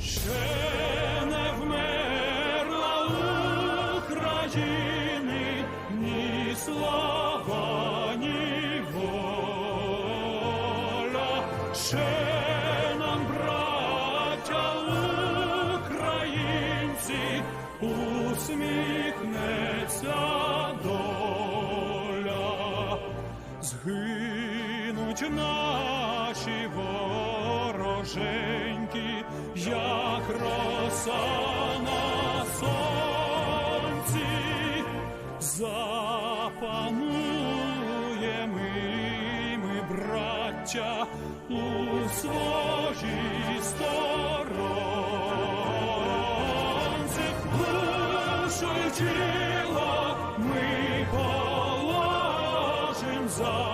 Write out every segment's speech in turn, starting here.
Ще не вмерла України ні слава, ні. Ще нам, браття українці, усміхнеться доля. Згинуть наші вороженьки, як роса на сонці, запануємо ми, браття, у своїй сторонці, душу тіло ми положим за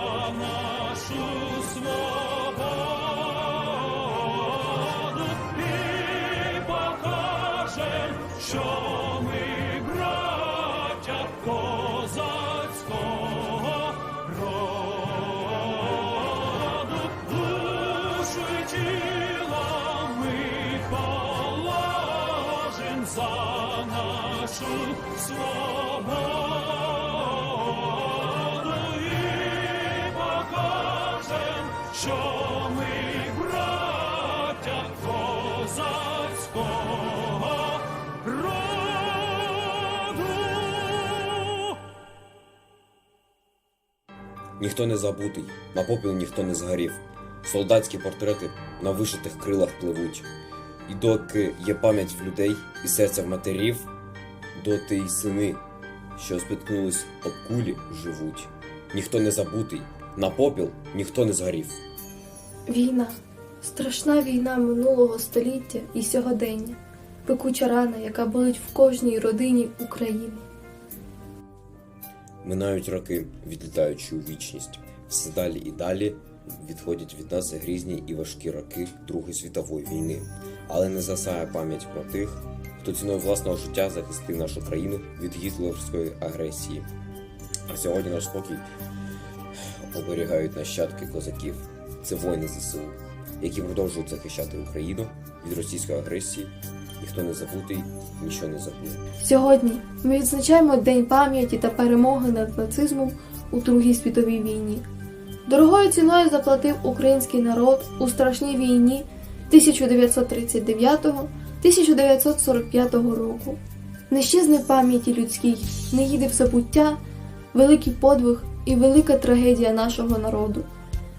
що ми браття козацького роду. Ніхто не забутий, на попіл ніхто не згорів. Солдатські портрети на вишитих крилах пливуть. І доки є пам'ять в людей і серця в матерів, доти й сини, що спіткнулись об кулі, живуть. Ніхто не забутий, на попіл ніхто не згорів. Війна, страшна війна минулого століття і сьогодення, пекуча рана, яка болить в кожній родині України. Минають роки, відлітаючи у вічність. Все далі і далі відходять від нас грізні і важкі роки Другої світової війни. Але не засає пам'ять про тих, хто ціною власного життя захистив нашу країну від гітлерівської агресії. А сьогодні наш спокій оберігають нащадки козаків. Це воїни ЗСУ, які продовжують захищати Україну від російської агресії. Ніхто не забутий, нічого не забуде. Сьогодні ми відзначаємо День пам'яті та перемоги над нацизмом у Другій світовій війні. Дорогою ціною заплатив український народ у страшній війні 1939-1945 року. Не щезне в пам'яті людській, не їде в забуття великий подвиг і велика трагедія нашого народу.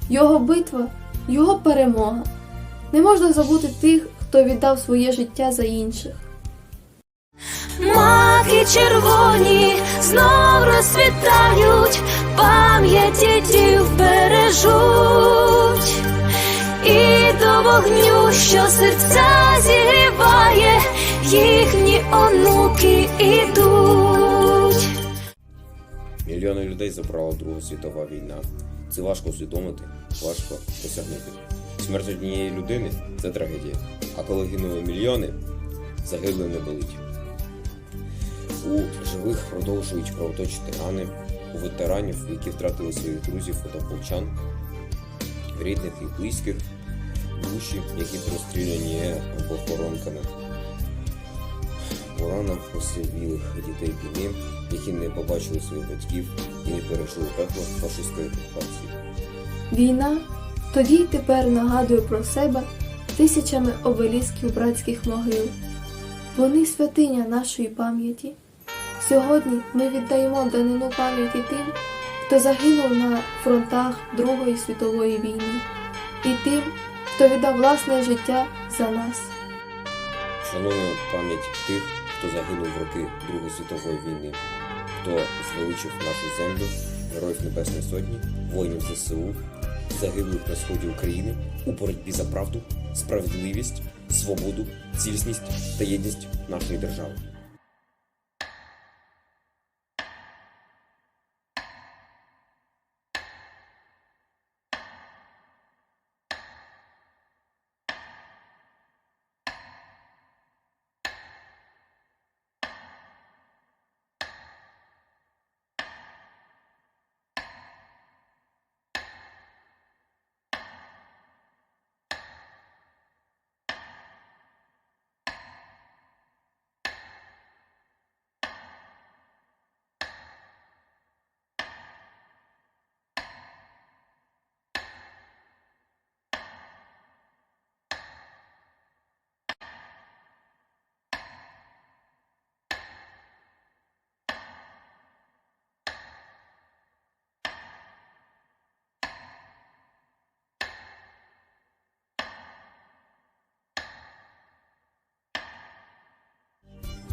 Його битва, його перемога. Не можна забути тих, хто віддав своє життя за інших. Маки червоні знов розцвітають, пам'ять дітів бережуть, і до вогню, що серця зігріває, їхні онуки ідуть. Мільйони людей забрала Друга світова війна. Це важко усвідомити, важко досягнути. Смерть однієї людини це трагедія. А коли гинули мільйони, загиблим не болить. У живих продовжують кровоточити рани, у ветеранів, які втратили своїх друзів фотополчан, рідних і близьких, душі, які простріляні охоронками. У ранах осивілих дітей війни, які не побачили своїх батьків і не перейшли пекло фашистської окупації. Війна тоді й тепер нагадує про себе тисячами обелісків братських могил. Вони святиня нашої пам'яті. Сьогодні ми віддаємо данину пам'яті тим, хто загинув на фронтах Другої світової війни, і тим, хто віддав власне життя за нас. Шануємо пам'ять тих, хто загинув в роки Другої світової війни, хто звеличив нашу землю, героїв Небесної Сотні, воїнів ЗСУ, загиблих на сході України у боротьбі за правду, справедливість, свободу, цілісність та єдність нашої держави.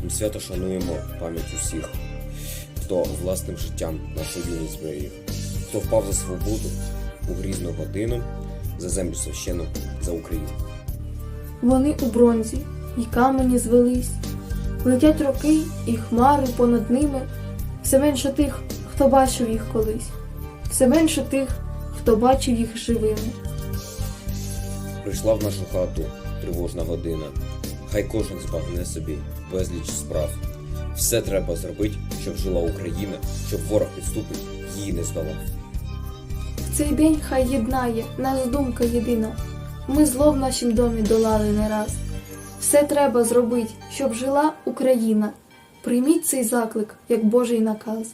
Ми свято шануємо пам'ять усіх, хто власним життям нашу юність зберіг, хто впав за свободу у грізну годину, за землю священу, за Україну. Вони у бронзі, і камені звелись, летять роки, і хмари понад ними, все менше тих, хто бачив їх колись, все менше тих, хто бачив їх живими. Прийшла в нашу хату тривожна година. Хай кожен збагне собі безліч справ. Все треба зробити, щоб жила Україна, щоб ворог підступить, її не здолав. В цей день хай єднає нас думка єдина. Ми зло в нашім домі долали не раз. Все треба зробити, щоб жила Україна. Прийміть цей заклик, як Божий наказ.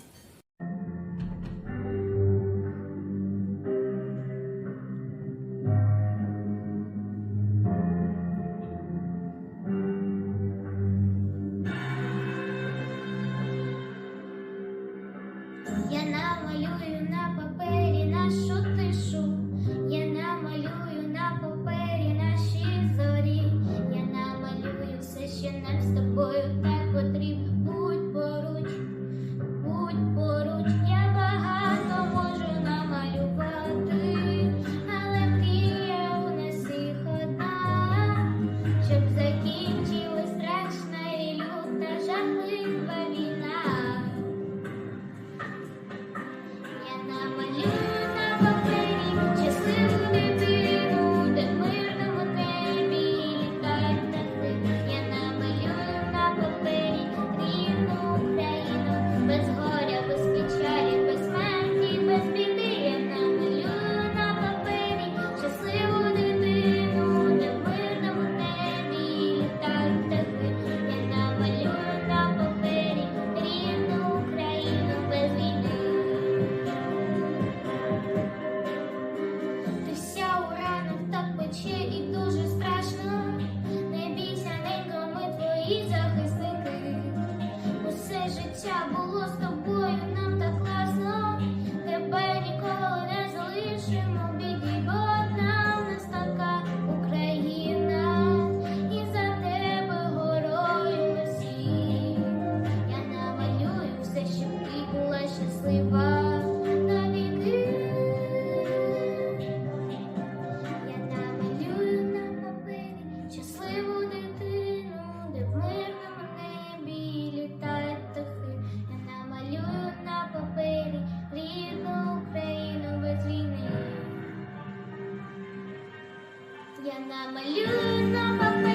Я намалюю на папері.